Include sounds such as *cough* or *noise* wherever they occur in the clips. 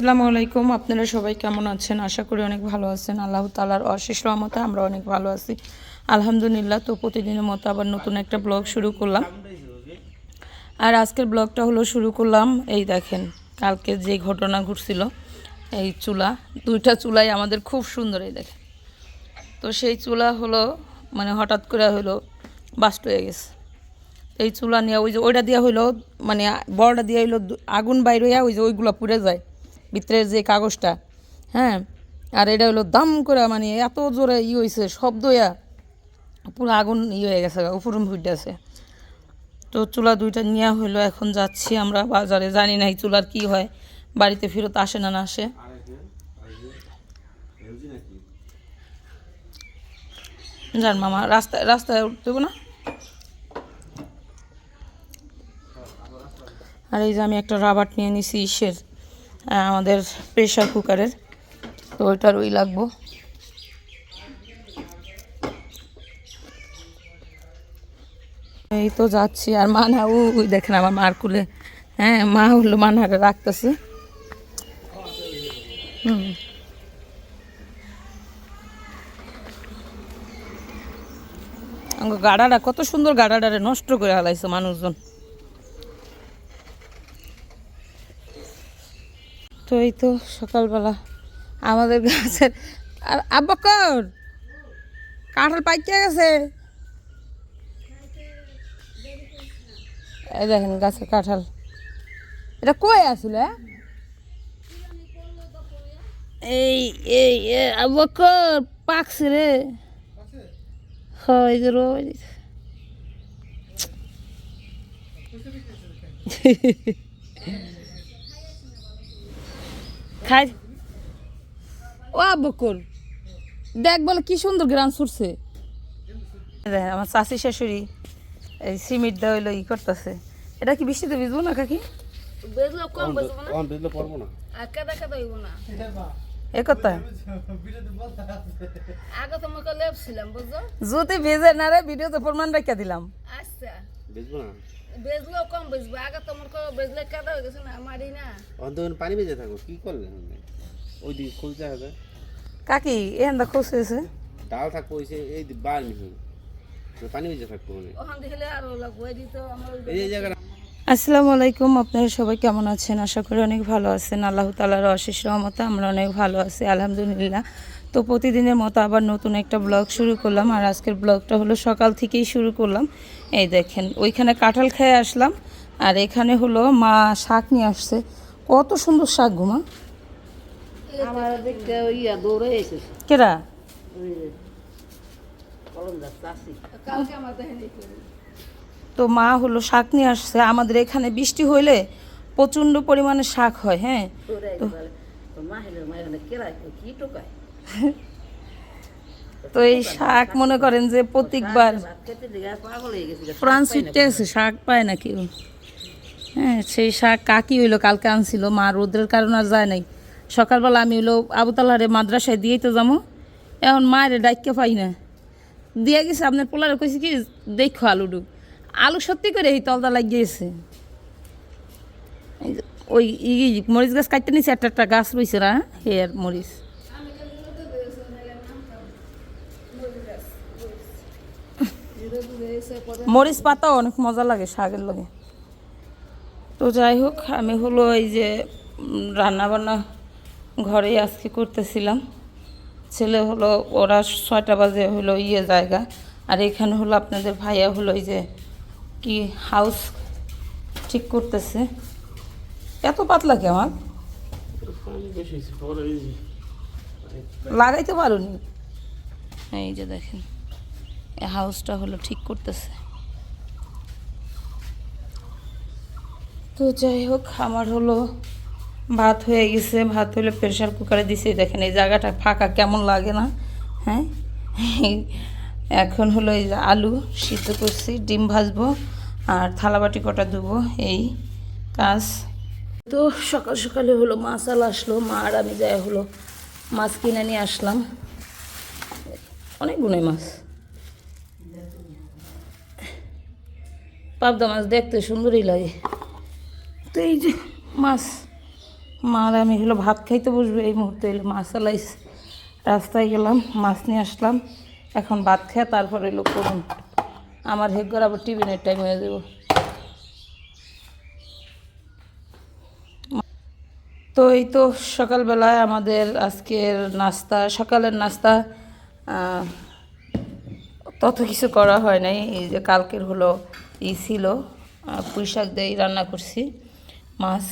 আসসালামু আলাইকুম। আপনারা সবাই কেমন আছেন? আশা করি অনেক ভালো আছেন। আল্লাহ তালার অশেষ রহমতে আমরা অনেক ভালো আছি। আলহামদুলিল্লাহ, তো প্রতিদিনের মতো আবার নতুন একটা ব্লগ শুরু করলাম। আর আজকের ব্লগটা হলো শুরু করলাম, এই দেখেন, কালকে যে ঘটনা ঘটছিল, এই চুলা, দুইটা চুলাই আমাদের খুব সুন্দর, এই দেখেন। তো সেই চুলা হলো মানে হঠাৎ করে হলো বাস্ট হয়ে গেছে। এই চুলা নিয়ে ওই যে ওইটা দিয়া হইল মানে বড়টা দিয়া হইল, আগুন বাইর হইয়া ওই যে ওইগুলো পুড়ে যায়। ভিতরের যে কাগজটা হ্যাঁ? আর এটা হলো দাম করে মানে এত জোরে ই হয়েছে শব্দ ইয়া পুরো আগুন ই হয়ে গেছে, উপরম ফুটে তো চুলা দুইটা নেওয়া হইল, এখন যাচ্ছি আমরা বাজারে, জানি না এই চুলার কি হয়, বাড়িতে ফেরত আসে না না আসে। জান মামা রাস্তায় রাস্তায় উঠতে না? আর এই যে আমি একটা রাবার নিয়ে নিছি, ইসের। আমাদের প্রেশার কুকারের তো ওইটার ওই লাগবো। এই তো যাচ্ছি। আর মানা ওই দেখেন আমার মার কুলে হ্যাঁ মা হলো মানারে রাখতেছে। হুম। গাড়াটা কত সুন্দর গাড়াটারে নষ্ট করে হালাইছে মানুষজন। তো এই তো সকালবেলা আমাদের গাছের আর আব্বাকর কাঁঠাল পাইকে গেছে। এই দেখেন গাছের কাঁঠাল। এটা কই আসলে? এই এই আব্বাকর পাকছে রে। হয় যে রোজ *laughs* খাই। ও বকুর দেখ বলে কি সুন্দর গ্রাম ছুটছে। দেখ আমার চাষি শাশুড়ি এই সিমেন্ট দেওয়া হইল ই করতেছে। এটা কি বৃষ্টিতে ভিজবো না কাকি? যদি ভেজে না রে ভিডিওতে প্রমাণ রেখে দিলাম। আচ্ছা। বেজলো কম বেজবো আগে তোমার বেজলে কেদা হয়ে গেছে না আমারই না। তখন পানি বেজে থাকো কি করলেন ওই দিকে খুলতে হবে। কাকি এখান দা খুঁজছে ডাল থাকব ওই এই বার মিহি। পানি বেজে থাকব ওখান। দেখলে আরও লাগবো এই দিত আমার এই জায়গাটা আসসালামু আলাইকুম আপনারা সবাই কেমন আছেন? আশা করি অনেক ভালো আছেন। আল্লাহ তালার অশেষ রহমতে আমরা অনেক ভালো আছি আলহামদুলিল্লাহ। তো প্রতিদিনের মতো আবার নতুন একটা ব্লগ শুরু করলাম। আর আজকের ব্লগটা হলো সকাল থেকেই শুরু করলাম। এই দেখেন ওইখানে কাঁঠাল খেয়ে আসলাম। আর এখানে হলো মা শাক নিয়ে আসছে। কত সুন্দর শাক ঘুমা কেরা? তো মা হলো শাক নিয়ে আসছে। আমাদের এখানে বৃষ্টি হইলে প্রচণ্ড পরিমাণে শাক হয় হ্যাঁ? মাহিলের তো এই শাক মনে করেন যে প্রত্যেকবার ছুটতে আছে শাক পায় না কেউ। হ্যাঁ সেই শাক কাকি হইল, কালকে আনছিল। মা রোদ্রের কারণে আর যায় নাই। সকালবেলা আমি হইল আবুতালারে মাদ্রাসায় দিয়েই তো যাব এখন মায়ের ডাইকে পাই না। দিয়ে গেছে, আপনার পোলারে কইছে কি, দেখো আলুডু আলু সত্যি করে এই তলদা এই যে ওই মরিচ গাছ কাটতে নিছে, একটা একটা গাছ রয়েছে না, হেয়ার মরিচ। মরিচ পাতাও অনেক মজা লাগে শাকের লগে। তো যাই হোক আমি হলো এই যে রান্নাবান্না ঘরেই আজকে করতেছিলাম। ছেলে হলো ওরা ছয়টা বাজে হলো ইয়ে জায়গা। আর এখানে হলো আপনাদের ভাইয়া হলো এই যে কি হাউস ঠিক করতেছে। এত পাতলা কি আমার? লাগাইতে পারোনি। এই যে দেখেন। হাউসটা হলো ঠিক করতেছে। তো যাই হোক, আমার হলো ভাত হয়ে গেছে। ভাত হলে প্রেশার কুকারে দিছি। দেখেন এই জায়গাটা ফাঁকা, কেমন লাগে না? হ্যাঁ? এখন হলো এই আলু সিদ্ধ করছি, ডিম ভাজবো আর থালাবাটি কটা ধুবো, এই কাজ। তো সকাল সকালে হলো মাছ আলা আসলো। মা আর আমি যাই হলো মাছ কিনে নিয়ে আসলাম। অনেক গুণে মাছ। পাবদা মাছ দেখতে সুন্দরই লাগে। তো এই যে মাছ, মার আমি হলো ভাত খাইতে বসবো এই মুহূর্তে হলো মাছ চালাইস রাস্তায় গেলাম, মাছ নিয়ে আসলাম, এখন ভাত খেয়ে তারপরে এলো করুন। আমার হেগর আবার টিফিনের টাইম হয়ে যাব। তো এই তো সকালবেলায় আমাদের আজকের নাস্তা, সকালের নাস্তা তত কিছু করা হয় নাই। এই যে কালকের হলো ই ছিল পুঁই শাক দিয়ে রান্না করছি। মাছ,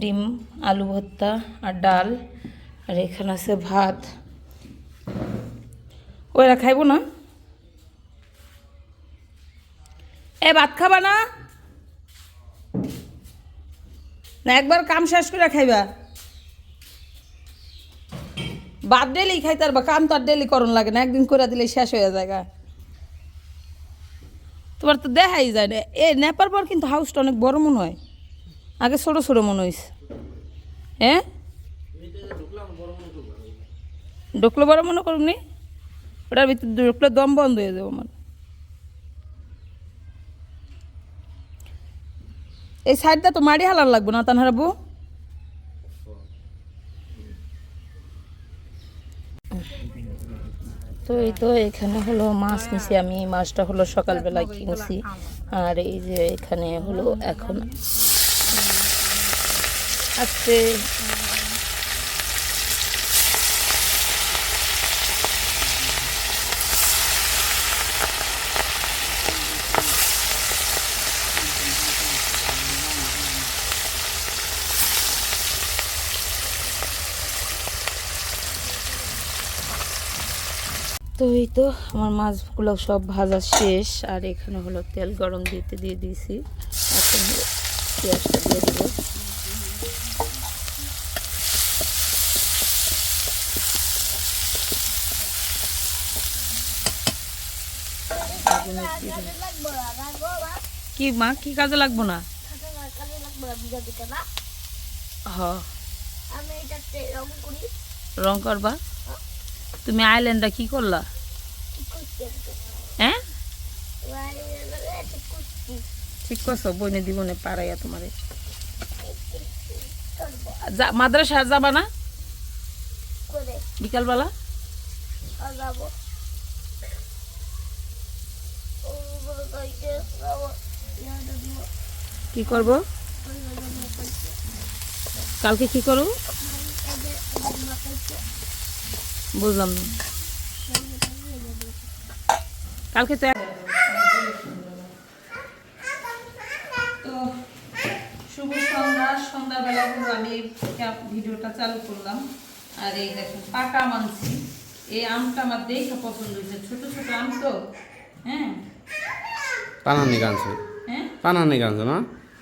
ডিম, আলু ভর্তা আর ডাল, আর এখানে আছে ভাত। ওরা খাইবো না? এ, ভাত খাবা না? না, একবার কাম শেষ করে খাইবা। বাদ ডেলি খাইতার বা কাম তো আর ডেলি করণ লাগে না, একদিন করে দিলে শেষ হয়ে যায়। তোমার তো দেখাই যায় না। এ, নেপার পর কিন্তু হাউসটা অনেক বড় মনে হয়। আগে ছোট ছোট মনে হয়েছে হ্যাঁ? ঢুকলো বড় মনে করুন ওটার ভিতরে ঢুকলে দম বন্ধ হয়ে যাব আমার। এই সাইডটা তো মাড়ি হালার লাগবে না, তানহারা তো এই তো এখানে হলো মাছ নিছি আমি। মাছটা হলো সকালবেলা কিনছি। আর এই যে এখানে হলো এখন আছে তো আমার মাছগুলো সব ভাজা শেষ আর এখানে হলো তেল গরম দিতে দিয়ে দিয়েছি। এখন হলো পেঁয়াজটা দিয়ে দেবো। কি মা কি কাজে লাগবো না? রং করি। করবা? তুমি আইল্যান্ডটা কি করলা? হ্যাঁ? ঠিক করছি পারাইয়া তোমারে। মাদ্রাসা যাবা না? বিকালবেলা? দিব কি করব? কালকে কি করো এদের এদের বুঝলাম না। কালকে তো শুভ সন্ধ্যা সন্ধ্যাবেলা হলো আমি ভিডিওটা চালু করলাম। আর এই দেখুন পাকা আম আনছি এই আমটা আমার দেখে পছন্দ হয়েছে। ছোট ছোট আম তো হ্যাঁ? পানানি গানছে। হ্যাঁ? পানানি গানছে না?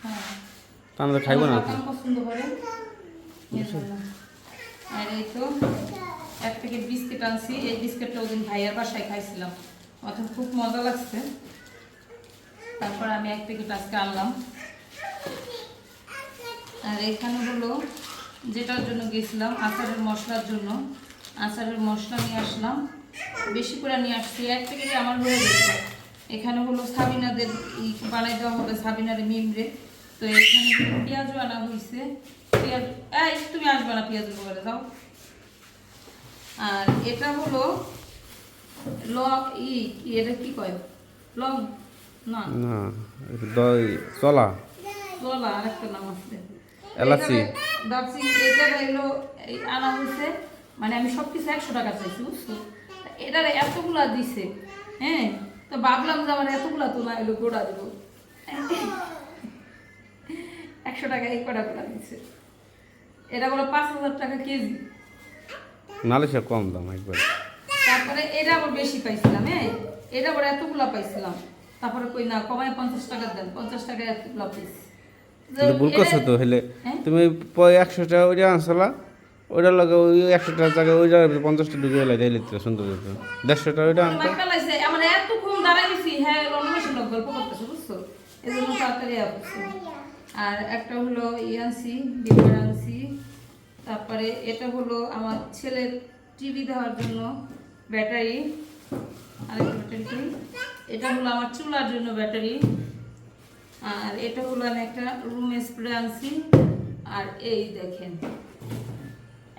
হ্যাঁ। পানা খাইব না পছন্দ করে। আর এই তো এক প্যাকেট বিস্কিট আনছি। এই বিস্কিটটা ওদিন ভাইয়ার বাসায় খাইছিলাম। অথচ খুব মজা লাগছে। তারপর আমি এক প্যাকেট আজকে আনলাম। আর এখানে হলো যেটার জন্য গেছিলাম, আচারের মশলার জন্য। আচারের মশলা নিয়ে আসলাম। বেশি করে নিয়ে আসছি, এক প্যাকেটে আমার হয়ে গেছে। এখানে হলো সাবিনাদের বানাই দেওয়া হবে, সাবিনারে মিমরে। তো এখানে পেঁয়াজও আনা হয়েছে পেঁয়াজ, এই তুমি আসবে না পেঁয়াজ করে যাও। আর এটা হলো ল ই এটা কি কয়? লং না। না দই চলা। বলা আরেকটা নাম আছে। এলাচি। দারচিনি এটা হলো আনা হয়েছে মানে আমি সব কিছু একশো টাকা চাইছি বুঝছ? এটার এতগুলা দিছে হ্যাঁ? তো ভাবলাম যে আমার এতগুলা তো না এলো গোড়া দেবো। একশো টাকা এই কটা গোড়া দিছে। এটা বলো পাঁচ হাজার টাকা কেজি। নালে সে কম দাম একবার। তারপরে এটা আবার বেশি পাইছিলাম হ্যাঁ এটা আবার এতগুলা পাইছিলাম। তারপরে কই না কমায় পঞ্চাশ টাকা দেন পঞ্চাশ টাকায় এতগুলা পাইছি ভুল করছ তো হলে হ্যাঁ? তুমি একশো টাকা ওইটা আনছলা ওইটার লগে ওই একশো টাকার জায়গায় ওই জায়গায় পঞ্চাশটা ঢুকে এলাই দিলে তো সুন্দর হতো দেড়শো টাকা ওইটা আনতো। আমার আমার এতক্ষণ গেছি হ্যাঁ অন্বেষণ লোক গল্প করতেছে বুঝছ? এই জন্য তাড়াতাড়ি আর একটা হলো ই আনছি বিমার তারপরে এটা হলো আমার ছেলের টিভি দেওয়ার জন্য ব্যাটারি আরেকটা ব্যাটারি এটা হলো আমার চুলার জন্য ব্যাটারি। আর এটা হলো আমি একটা রুম স্প্রে আনছি। আর এই দেখেন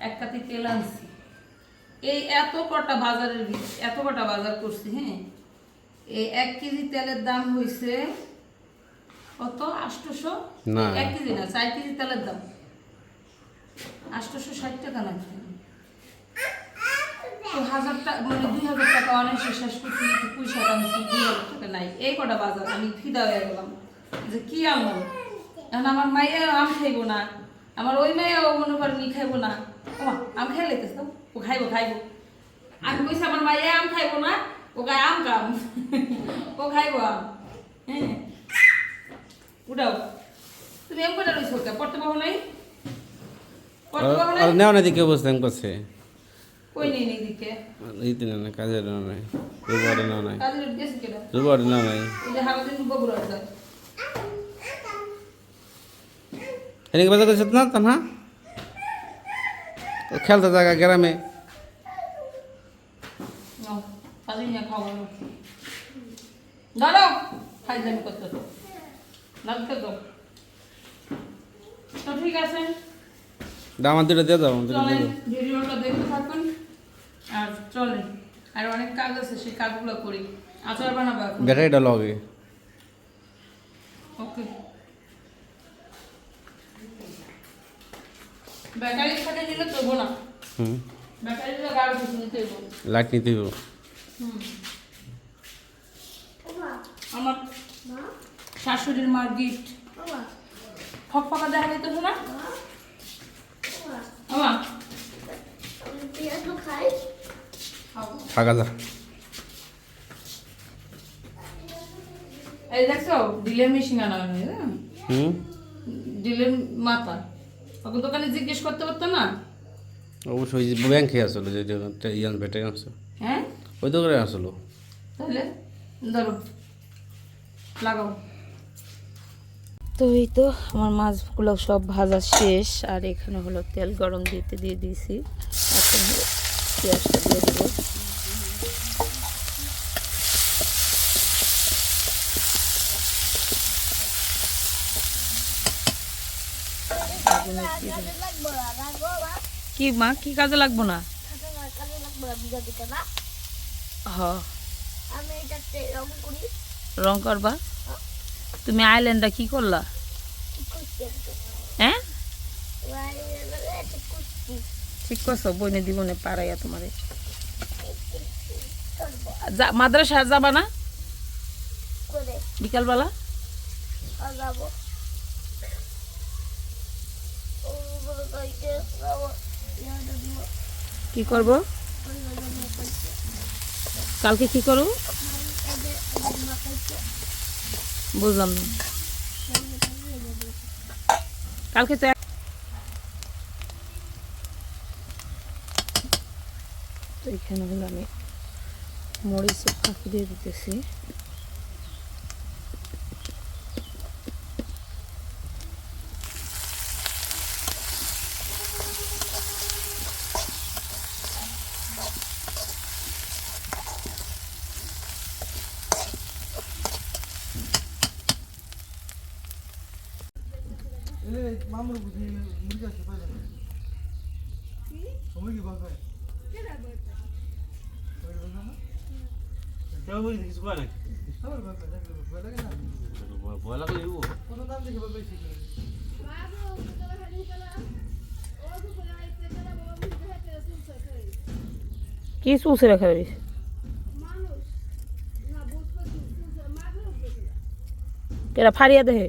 এক কাতি তেল আনছি। এই এত কটা বাজারের এত কটা বাজার করছি হ্যাঁ? এই এক কেজি তেলের দাম হয়েছে কত? না। এক কেজি না চার কেজি তেলের দাম। আটশোশো ষাট টাকা নাকি? তো হাজার টাকা মানে দুই হাজার টাকা অনেক শেষ করছি একটু পয়সা আনছি দুই হাজার টাকা নাই। এই কটা বাজার আমি ফিদা হয়ে গেলাম। যে কি আনলাম এখন আমার মাইয়া আম খাইবো না আমার ওই মেয়েও মনে করেন ই খাইবো না। ও আম খাই লাইতেছ? তো ও খাইবো খাইবো। আমি কইছি আমার মাইয়া আম খাইবো না ও গায়ে আম কাম। ও খাইবো আম। হ্যাঁ। উঠাও। তুমি এম করে রয়েছো পড়তে পাবো নাই? পড়তে পাবো নেওয়া না দিকে অবস্থান করছে। কই নেই নেই দিকে এই দিনে না কাজের নেওয়া নাই দুবারে নেওয়া নাই কাজের গেছে কেটা দুবারে নেওয়া নাই এই যে হারাদিন বগুড়া যায় এদিকে বাজার করছে না তা না ও খেলতে জায়গা গ্রামে নাও কাজে নিয়ে খাওয়া নাও দাঁড়াও খাই যাবি করতে তো লাগতে তো তো ঠিক আছে দামার দুটো দিয়ে দাও দুটো দিয়ে দাও। ভিডিওটা দেখতে থাকুন। আর চলেন আর অনেক কাজ আছে সেই কাজগুলো করি। আচার বানাবো এখন। ব্যাটারিটা লগে। ওকে। ব্যাটারির সাথে নিলে দেবো না। হুম। ব্যাটারিটা গাড়ি কিছু নিতে দেবো লাইট নিতে হইব আমার শাশুড়ির মার গিফট ফক ফকা দেখা যেতেছে না আমার থাকা যা এই দেখছ ডিলের মেশিন আনা হয়নি হ্যাঁ? হুম? ডিলের মাথা। ওকে দোকানে জিজ্ঞেস করতে পারতো না? অবশ্যই যে ব্যাংকে আসলো যে ইয়ান ব্যাটারি আসলো হ্যাঁ? ওই দোকানে আসলো। তাহলে ধরো লাগাও। তো এই তো আমার মাছগুলো সব ভাজা শেষ আর এখানে হলো তেল গরম দিতে দিয়ে দিয়েছি। এখন হলো পেঁয়াজটা দিয়ে দেবো। কি মা কি কাজে লাগবো না? রং করবা? তুমি আইল্যান্ডটা কি করলা? হ্যাঁ? ঠিক করছি ঠিক করছ বইনে দিবনে পারাইয়া তোমারে মাদ্রাসা যাবা না? বিকালবেলা? যাব ও বড় কইতে যাব ইয়াটা দিব কি করব? কালকে কি করো এদের এদের মাথাইতে বুঝলাম না। কালকে তো এখানে আমি মরিচের ফাঁকি দিয়ে দিতেছি কিছু কয় নাকি ভয় লাগলে কি চুলছে রেখে দিস কেটা ফাড়িয়া দেহে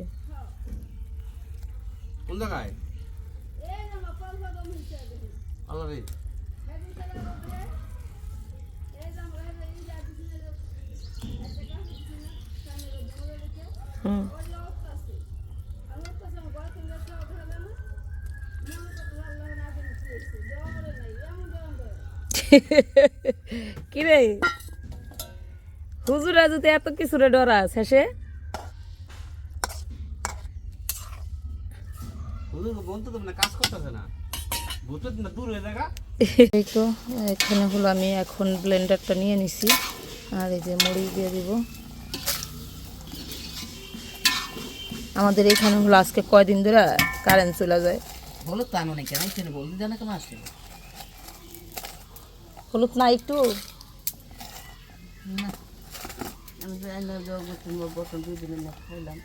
কোন জায়গায় আল্লাহ রে হুম। *laughs* কি রে হুজুরা যদি এত কিছু রে ডরা শেষে মানে কাজ করতেছে না। ভূত না দূর হয়ে জায়গা *laughs* এই তো এখানে হলো আমি এখন ব্লেন্ডারটা নিয়ে নিছি। আর এই যে মুড়ি দিয়ে দিব। আমাদের এখানে হলো আজকে কয়দিন ধরে কারেন্ট চলে যায়। হলো তো আনো এখানে বলতে জানা কেমন হলুদ না একটু? না। আমি দুই দিনের খাইলাম।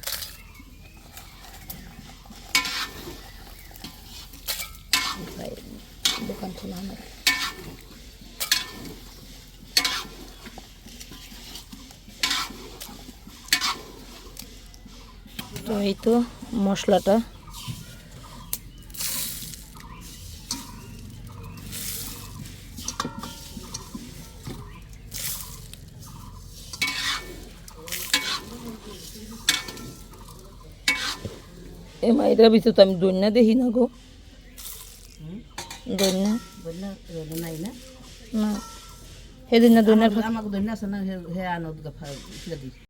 দোকান খোলা আমার তো এই তো মশলাটা। এ মাইরা ভিতরে তো আমি দৈন্যা দেখি না গো। দৈন্যা না? সেদিন না দৈন্যার আমাকে ধরে আসে না হে আনো